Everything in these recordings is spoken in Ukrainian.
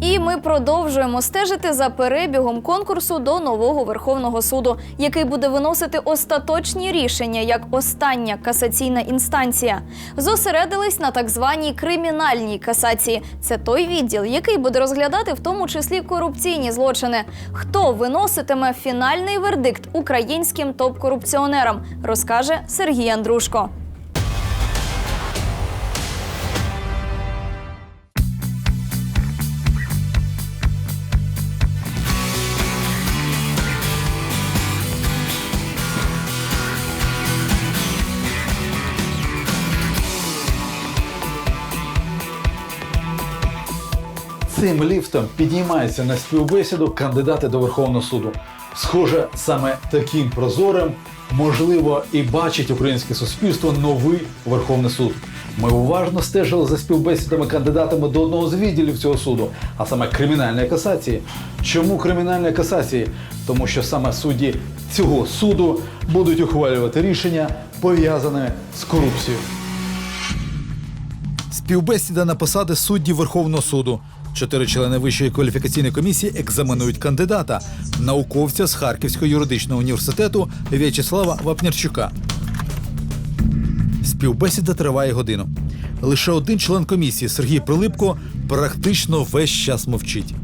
І ми продовжуємо стежити за перебігом конкурсу до нового Верховного суду, який буде виносити остаточні рішення як остання касаційна інстанція. Зосередились на так званій кримінальній касації. Це той відділ, який буде розглядати в тому числі корупційні злочини. Хто виноситиме фінальний вердикт українським топ-корупціонерам, розкаже Сергій Андрушко. Цим ліфтом піднімаються на співбесіду кандидати до Верховного суду. Схоже, саме таким прозорим можливо і бачить українське суспільство новий Верховний суд. Ми уважно стежили за співбесідами кандидатами до одного з відділів цього суду, а саме кримінальної касації. Чому кримінальної касації? Тому що саме судді цього суду будуть ухвалювати рішення пов'язане з корупцією. Співбесіда на посади суддів Верховного суду. Чотири члени Вищої кваліфікаційної комісії екзаменують кандидата, науковця з Харківського юридичного університету В'ячеслава Вапнярчука. Співбесіда триває годину. Лише один член комісії Сергій Прилипко практично весь час мовчить.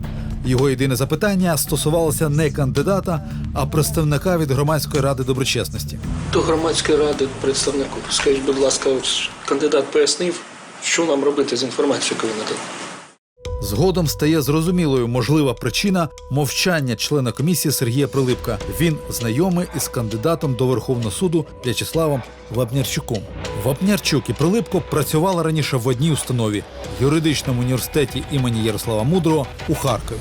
Його єдине запитання стосувалося не кандидата, а представника від громадської ради доброчесності. До громадської ради представнику. Скажіть, будь ласка, кандидат пояснив, що нам робити з інформацією, яку він надав. Згодом стає зрозумілою можлива причина мовчання члена комісії Сергія Прилипка. Він знайомий із кандидатом до Верховного суду В'ячеславом Вапнярчуком. Вапнярчук і Прилипко працювали раніше в одній установі юридичному університеті імені Ярослава Мудрого у Харкові.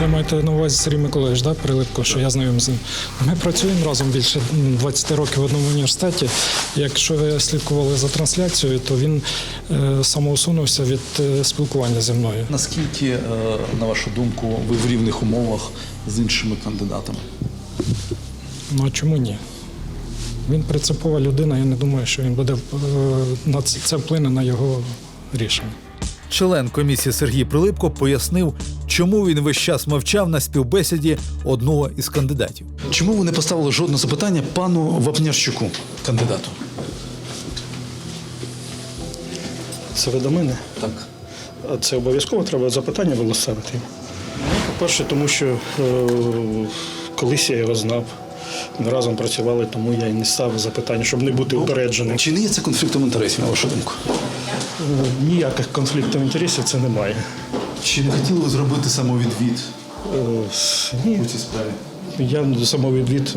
Ви маєте на увазі Сергій Миколаївич, да, Прилипко, що я знайомий з ним. Ми працюємо разом більше 20 років в одному університеті. Якщо ви слідкували за трансляцією, то він е, самоусунувся від е, спілкування зі мною. Наскільки, е, на вашу думку, ви в рівних умовах з іншими кандидатами? Ну а чому ні? Він принципова людина, я не думаю, що він буде е, на це, це вплине на його рішення. Член комісії Сергій Прилипко пояснив, чому він весь час мовчав на співбесіді одного із кандидатів. Чому ви не поставили жодне запитання пану Вапнярчуку, кандидату? Це ви до мене? Так. А Це обов'язково треба запитання було ставити. Ну, по-перше, тому що е, колись я його знав. Ми разом працювали, тому я і не ставив запитання, щоб не бути упередженим. Чи не є це конфліктом інтересів, на вашу думку? Ніяких конфліктів інтересів це немає. Чи не хотіли ви зробити самовідвід Е, Ні, цій справі? я самовідвід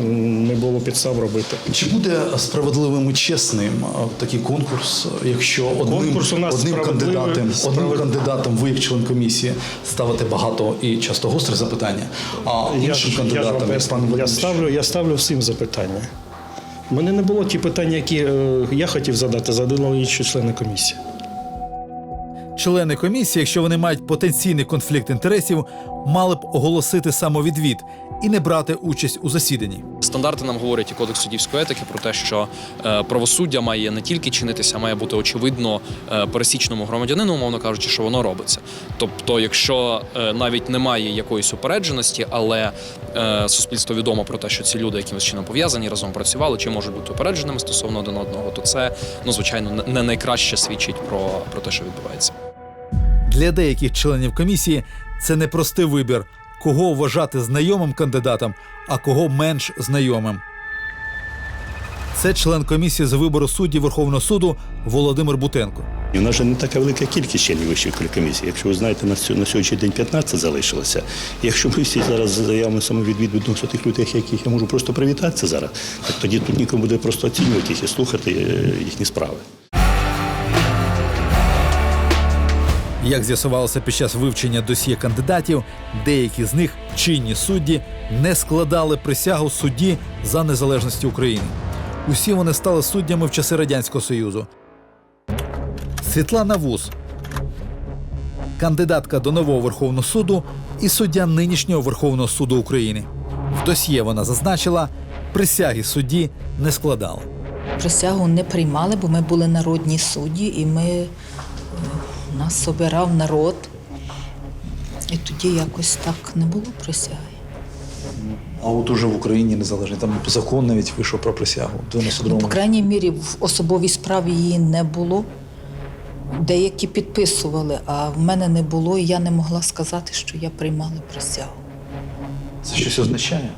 не було підстав робити. Чи буде справедливим і чесним такий конкурс, якщо одним, Конкурс у нас одним справедливий, кандидатом, одним кандидатом ви, як член комісії, ставите багато і часто гостре запитання, а іншим я, кандидатам, вам як пан я, ставлю, я ставлю всім запитання. У мене не було ті питання, які е, я хотів задати, задали інші члени комісії. Члени комісії, якщо вони мають потенційний конфлікт інтересів, мали б оголосити самовідвід і не брати участь у засіданні. Стандарти нам говорять і кодекс суддівської етики про те, що е, правосуддя має не тільки чинитися, а має бути очевидно е, пересічному громадянину, умовно кажучи, що воно робиться. Тобто, якщо е, навіть немає якоїсь упередженості, але суспільство відомо про те, що ці люди якимось чином пов'язані, разом працювали чи можуть бути упередженими стосовно один одного, то це ну звичайно не найкраще свідчить про, про те, що відбувається. Для деяких членів комісії це непростий вибір, кого вважати знайомим кандидатом, а кого менш знайомим. Це член комісії з вибору суддів Верховного суду Володимир Бутенко. В нас же не така велика кількість членів вищої комісії. Якщо ви знаєте, на на сьогоднішній день 15 залишилося. Якщо ми всі зараз заявимо самовідвід відносно тих людей, яких я можу просто привітатися зараз, так тоді тут нікому буде просто оцінювати їх і слухати е, їхні справи. Як з'ясувалося під час вивчення досьє кандидатів, деякі з них чинні судді не складали присягу судді за незалежність України. Усі вони стали суддями в часи Радянського Союзу. Світлана Вуз, кандидатка до нового Верховного суду і суддя нинішнього Верховного суду України. В досьє вона зазначила, присяги судді не складала. Присягу не приймали, бо ми були народні судді, і ми нас обирав народ. І тоді якось так не було присяги. А от уже в Україні незалежно, там закон навіть вийшов про присягу в Ну, 92-му. по крайній мірі, в особовій справі її не було. Деякі підписували, а в мене не було, і я не могла сказати, що я приймала присягу. Це щось означає?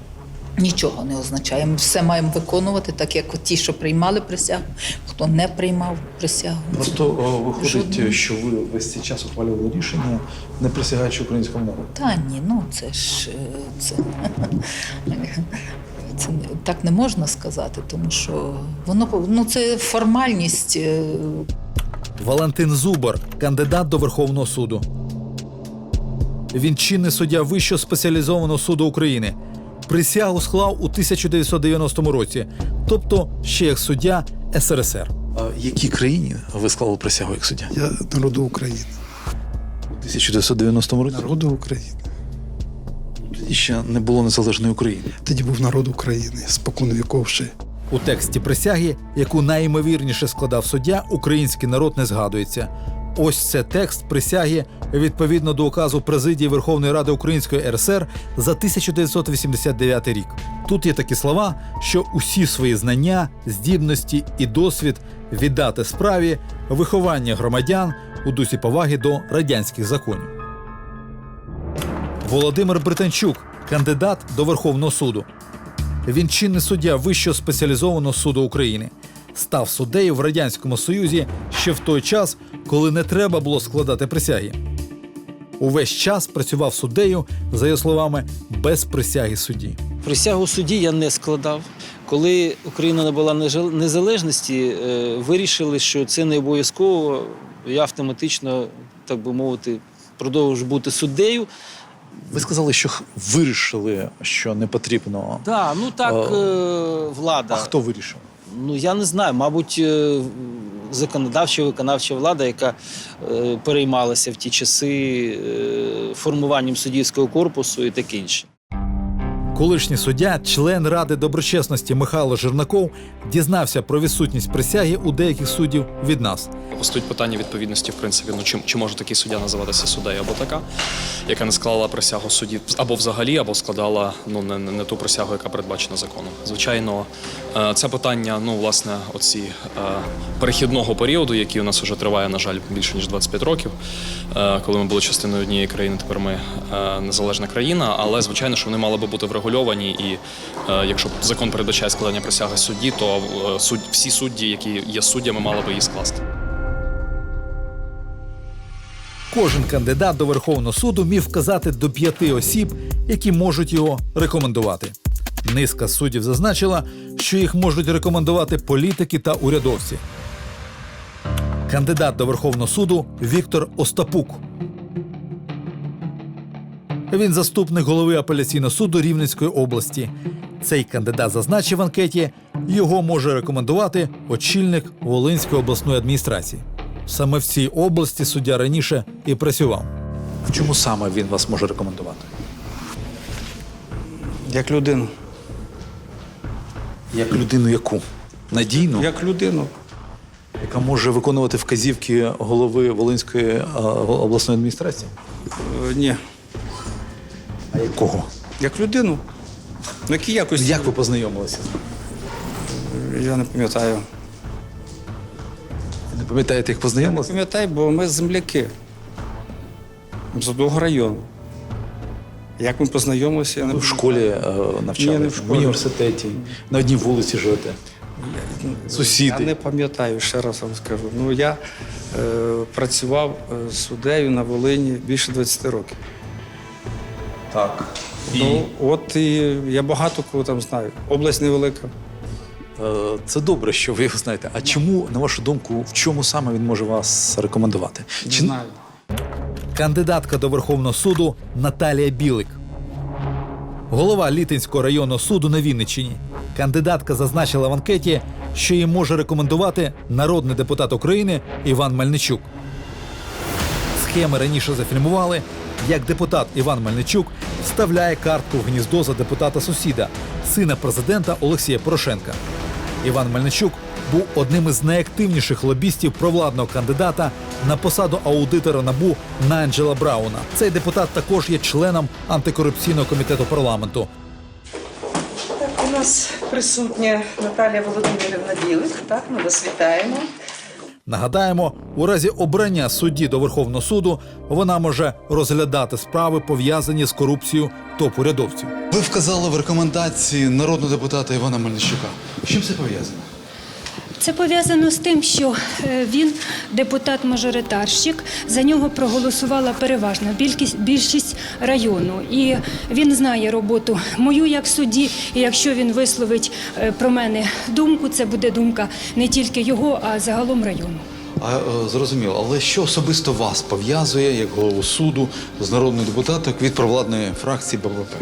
Нічого не означає. Ми все маємо виконувати, так як ті, що приймали присягу, хто не приймав присягу. Просто о, виходить, Жодного. що ви весь цей час ухвалювали рішення, не присягаючи українському народу. Та ні, ну це ж е, це, це так не можна сказати, тому що воно ну, це формальність. е, Валентин Зубар, кандидат до Верховного суду. Він чинний суддя Вищого спеціалізованого суду України. Присягу склав у 1990 році, тобто ще як суддя СРСР. А якій країні ви склали присягу як суддя? Я народу України. У 1990 році Народу України. тоді ще не було незалежної України. Тоді був народ України, спокон віков. У тексті присяги, яку найімовірніше складав суддя, український народ не згадується. Ось це текст присяги відповідно до указу президії Верховної Ради Української РСР за 1989 рік. Тут є такі слова, що усі свої знання, здібності і досвід віддати справі виховання громадян у дусі поваги до радянських законів. Володимир Британчук, кандидат до Верховного суду. Він чинний суддя Вищого спеціалізованого суду України. Став суддею в Радянському Союзі ще в той час, коли не треба було складати присяги. Увесь час працював суддею, за його словами, без присяги судді. Присягу судді я не складав. Коли Україна набула незалежності, е, вирішили, що це не обов'язково. Я автоматично, так би мовити, продовжу бути суддею. Ви сказали, що вирішили, що не потрібно. Так, ну так, А- е, влада. вирішив? Ну я не знаю, мабуть, е, законодавча виконавча влада, яка е, переймалася в ті часи е, формуванням суддівського корпусу і таке інше. Колишній суддя, член Ради доброчесності Михайло Жернаков, дізнався про відсутність присяги у деяких суддів від нас. Постають питання відповідності, в принципі, ну чи, чи може такий суддя називатися суддею або така, яка не склала присягу судді або взагалі, або складала ну не, не, ту присягу, яка передбачена законом. Звичайно, е, це питання, ну власне, оці е, перехідного періоду, який у нас вже триває, на жаль, більше ніж 25 років. Е, Коли ми були частиною однієї країни, тепер ми незалежна країна. Але звичайно, що вони мали би бути врегульовані. І е, якщо закон передбачає складання присяги судді, то е, всі судді, які є суддями, мали би її скласти. Кожен кандидат до Верховного суду міг вказати до п'яти осіб, які можуть його рекомендувати. Низка суддів зазначила, що їх можуть рекомендувати політики та урядовці. Кандидат до Верховного суду Віктор Остапук. Він заступник голови апеляційного суду Рівненської області. Цей кандидат зазначив в анкеті, його може рекомендувати очільник Волинської обласної адміністрації. Саме в цій області суддя раніше і працював. В чому саме він вас може рекомендувати? Як людину. Як людину яку? Надійну, Як людину. яка може виконувати вказівки голови Волинської обласної адміністрації? Е, Ні. А якого? Як людину. Ну, які якості? Як ви познайомилися? Я не пам'ятаю. Не пам'ятаєте, як Не познайомилися? пам'ятаю, бо ми земляки. З одного району. Як ми познайомилися, я не в школі е, навчали, Ні, не в в школі. університеті, на одній вулиці живете. Сусіди. Я не пам'ятаю, ще раз вам скажу. Ну, я е, працював е, суддею на Волині більше 20 років. Так. Ну, от і я багато кого там знаю. Область невелика. Е, Це добре, що ви його знаєте. А чому, на вашу думку, в чому саме він може вас рекомендувати? Не Чи знаю. кандидатка до Верховного суду Наталія Білик. Голова Літинського районного суду на Вінниччині. Кандидатка зазначила в анкеті, що її може рекомендувати народний депутат України Іван Мельничук. Схеми раніше зафільмували, як депутат Іван Мельничук вставляє картку в гніздо за депутата сусіда, сина президента Олексія Порошенка. Іван Мельничук був одним із найактивніших лобістів провладного кандидата на посаду аудитора набу Найджела Брауна. Цей депутат також є членом антикорупційного комітету парламенту. Так, у нас присутня Наталія Володимирівна Білик. Так, ми вас вітаємо. Нагадаємо, у разі обрання судді до Верховного суду вона може розглядати справи пов'язані з корупцією топ-урядовців. Ви вказали в рекомендації народного депутата Івана Мельничука. З чим це пов'язано? Це пов'язано з тим, що е, він депутат-мажоритарщик. За нього проголосувала переважна більшість, району. І він знає роботу мою як судді. І якщо він висловить е, про мене думку, це буде думка не тільки його, а загалом району. А е, зрозуміло, але що особисто вас пов'язує як голову суду з народним депутатом від провладної фракції БПП?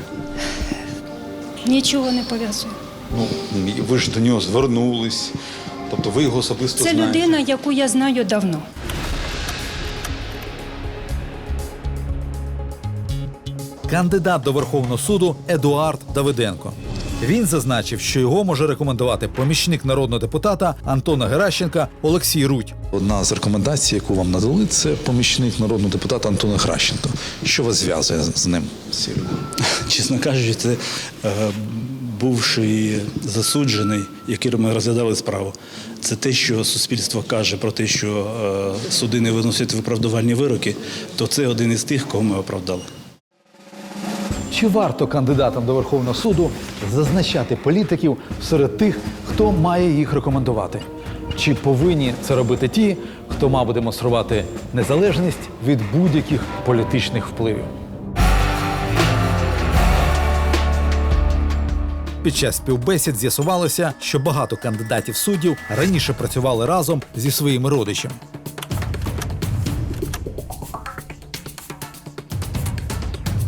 Нічого не пов'язує. Ну ви ж до нього звернулись, тобто ви його особисто Це знаєте. людина, яку я знаю давно. Кандидат до Верховного суду Едуард Давиденко. Він зазначив, що його може рекомендувати помічник народного депутата Антона Геращенка Олексій Рудь. Одна з рекомендацій, яку вам надали, це помічник народного депутата Антона Хращенко. Що вас зв'язує з ним? Чесно кажучи, це е, бувший засуджений, який ми розглядали справу. Це те, що суспільство каже про те, що е, суди не виносять виправдувальні вироки, то це один із тих, кого ми оправдали. Чи варто кандидатам до Верховного суду зазначати політиків серед тих, хто має їх рекомендувати? Чи повинні це робити ті, хто мав демонструвати незалежність від будь-яких політичних впливів? Під час співбесід з'ясувалося, що багато кандидатів суддів раніше працювали разом зі своїми родичами.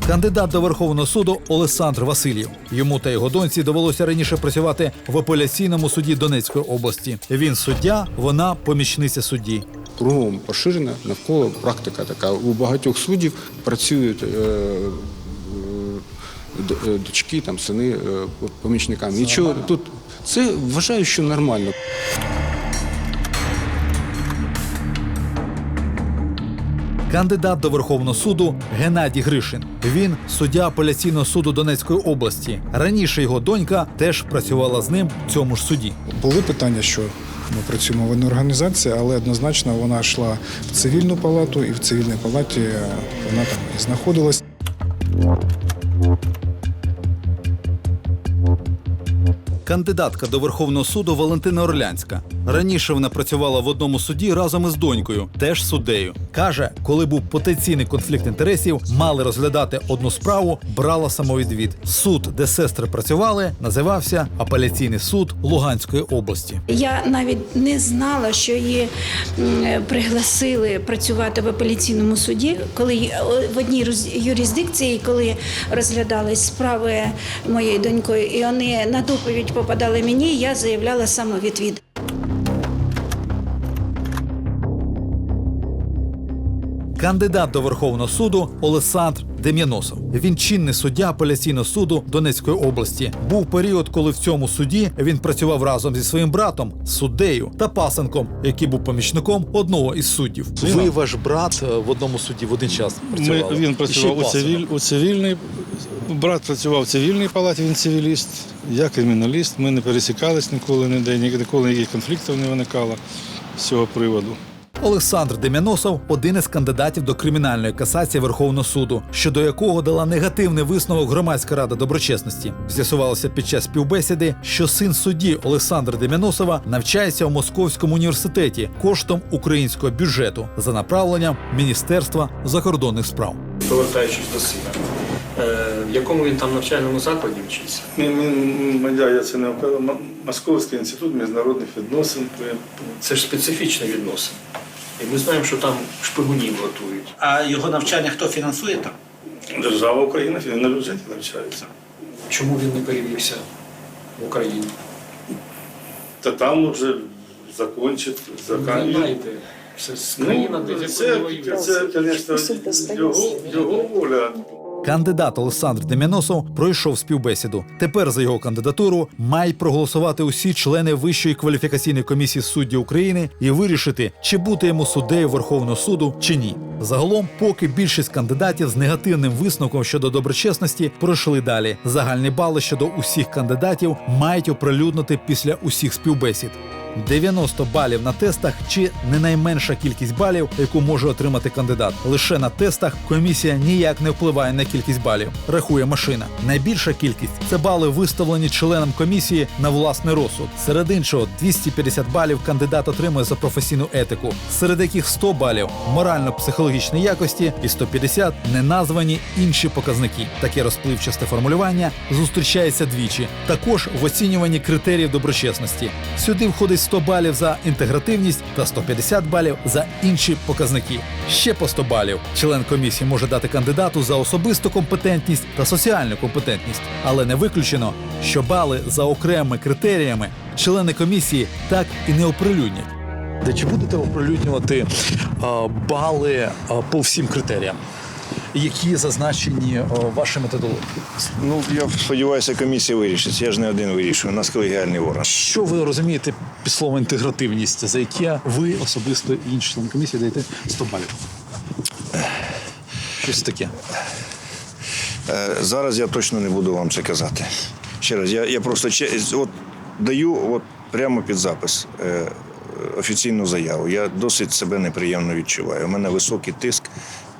Кандидат до Верховного суду Олександр Васильєв. Йому та його доньці довелося раніше працювати в апеляційному суді Донецької області. Він суддя, вона помічниця судді. Кругом поширена навколо практика така. У багатьох суддів працюють е, дочки, там, сини е, помічниками. Нічого тут це вважаю, що нормально. Кандидат до Верховного суду Геннадій Гришин. Він суддя апеляційного суду Донецької області. Раніше його донька теж працювала з ним в цьому ж суді. Були питання, що ми працюємо в одній організації, але однозначно вона йшла в цивільну палату, і в цивільній палаті е, вона там і знаходилась. Кандидатка до Верховного суду Валентина Орлянська. Раніше вона працювала в одному суді разом із донькою, теж суддею. Каже, коли був потенційний конфлікт інтересів, мали розглядати одну справу, брала самовідвід. Суд, де сестри працювали, називався апеляційний суд Луганської області. Я навіть не знала, що її пригласили працювати в апеляційному суді, коли в одній юрисдикції, коли розглядались справи моєї донькою, і вони на доповідь попадали мені, я заявляла самовідвід. Кандидат до Верховного суду Олександр Дем'яносов. Він чинний суддя апеляційного суду Донецької області. Був період, коли в цьому суді він працював разом зі своїм братом, суддею та пасенком, який був помічником одного із суддів. Ви ваш брат е, в одному суді в один час Ми, він працював у, цивіль, у цивільній, брат працював в цивільній палаті, він цивіліст, я криміналіст. Ми не пересікались ніколи ніде, ні- ніколи ніяких конфліктів не виникало з цього приводу. Олександр Дем'яносов один із кандидатів до кримінальної касації Верховного суду, щодо якого дала негативний висновок громадська рада доброчесності. З'ясувалося під час співбесіди, що син судді Олександра Дем'яносова навчається у Московському університеті коштом українського бюджету за направленням Міністерства закордонних справ. Повертаючись до сина. Е, в якому він там навчальному закладі вчиться? Я це не Московський інститут міжнародних відносин. Це ж специфічні відносини. І ми знаємо, що там шпигунів готують. А його навчання хто фінансує там? Держава Україна на бюджеті навчається. Чому він не перевівся в Україну? Та там вже закончить, Ви знаєте, це з країна, де це, це, це, це, це, звісно, його, його воля. Кандидат Олександр Дем'яносов пройшов співбесіду. Тепер за його кандидатуру мають проголосувати усі члени Вищої кваліфікаційної комісії суддів України і вирішити, чи бути йому суддею Верховного суду чи ні. Загалом, поки більшість кандидатів з негативним висновком щодо доброчесності пройшли далі. Загальні бали щодо усіх кандидатів мають оприлюднити після усіх співбесід. 90 балів на тестах чи не найменша кількість балів, яку може отримати кандидат. Лише на тестах комісія ніяк не впливає на кількість балів. Рахує машина. Найбільша кількість це бали виставлені членам комісії на власний розсуд. Серед іншого 250 балів кандидат отримує за професійну етику, серед яких 100 балів морально-психологічні якості і 150 неназвані інші показники. Таке розпливчасте формулювання зустрічається двічі. Також в оцінюванні критеріїв доброчесності. Сюди входить 100 балів за інтегративність та 150 балів за інші показники. Ще по 100 балів член комісії може дати кандидату за особисту компетентність та соціальну компетентність, але не виключено, що бали за окремими критеріями члени комісії так і не оприлюднять. Де чи будете оприлюднювати а, бали а, по всім критеріям, які зазначені а, вашою методологією? Ну, я сподіваюся, комісія вирішить. Я ж не один вирішую, у нас колегіальний орган. Що ви розумієте під словом інтегративність, за яке ви особисто і інші члени комісії даєте 100 балів? Щось таке. Е, Зараз я точно не буду вам це казати. Ще раз, я, я просто от, даю от, прямо під запис е, офіційну заяву. Я досить себе неприємно відчуваю. У мене високий тиск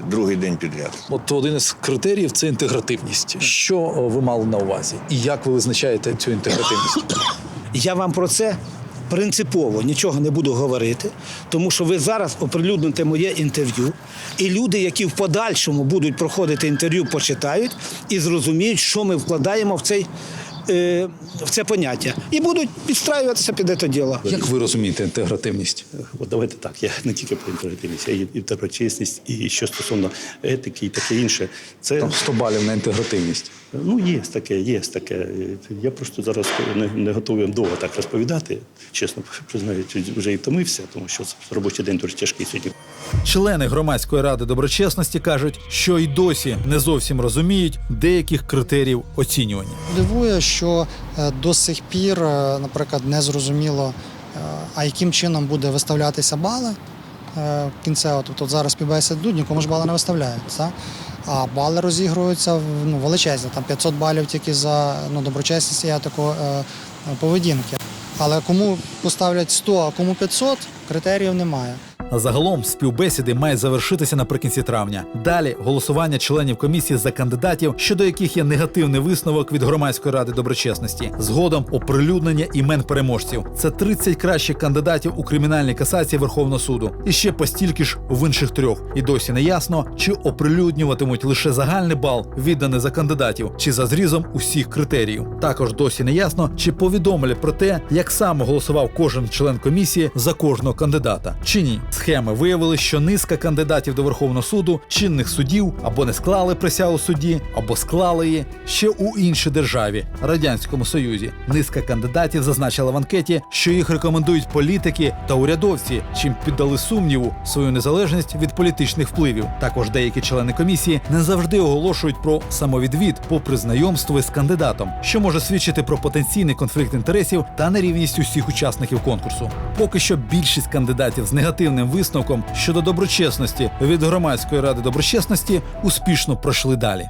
другий день підряд. От один із критеріїв це інтегративність. Що ви мали на увазі? І як ви визначаєте цю інтегративність? Я вам про це принципово нічого не буду говорити, тому що ви зараз оприлюдните моє інтерв'ю, і люди, які в подальшому будуть проходити інтерв'ю, почитають і зрозуміють, що ми вкладаємо в цей. Е, В це поняття і будуть підстраюватися під це діло. Як ви розумієте інтегративність? От давайте так. Я не тільки про інтегративність, а й і і що стосовно етики, і таке інше. Це Там 100 балів на інтегративність. Ну є таке, є таке. Я просто зараз не, не готовий довго так розповідати. Чесно признаю, вже і втомився, тому що робочий день дуже тяжкий сьогодні. Члени громадської ради доброчесності кажуть, що й досі не зовсім розуміють деяких критеріїв оцінювання. Дивує, що е, до сих пір, е, наприклад, не зрозуміло, е, а яким чином буде виставлятися бали кінцево. Тобто зараз співбесід йдуть, нікому ж бали не виставляють. А бали розігруються ну, величезні, там 500 балів тільки за ну, доброчесність і атаку е, поведінки. Але кому поставлять 100, а кому 500, критеріїв немає. Загалом співбесіди мають завершитися наприкінці травня. Далі голосування членів комісії за кандидатів, щодо яких є негативний висновок від громадської ради доброчесності. Згодом оприлюднення імен переможців. Це 30 кращих кандидатів у кримінальній касації Верховного суду. І ще постільки ж в інших трьох. І досі не ясно, чи оприлюднюватимуть лише загальний бал, відданий за кандидатів, чи за зрізом усіх критеріїв. Також досі не ясно, чи повідомили про те, як саме голосував кожен член комісії за кожного кандидата, чи ні. Схеми виявили, що низка кандидатів до Верховного суду чинних суддів або не склали присягу судді, або склали її ще у іншій державі радянському союзі. Низка кандидатів зазначила в анкеті, що їх рекомендують політики та урядовці, чим піддали сумніву свою незалежність від політичних впливів. Також деякі члени комісії не завжди оголошують про самовідвід попри знайомство з кандидатом, що може свідчити про потенційний конфлікт інтересів та нерівність усіх учасників конкурсу. Поки що більшість кандидатів з негативним висновком щодо доброчесності від громадської ради доброчесності успішно пройшли далі.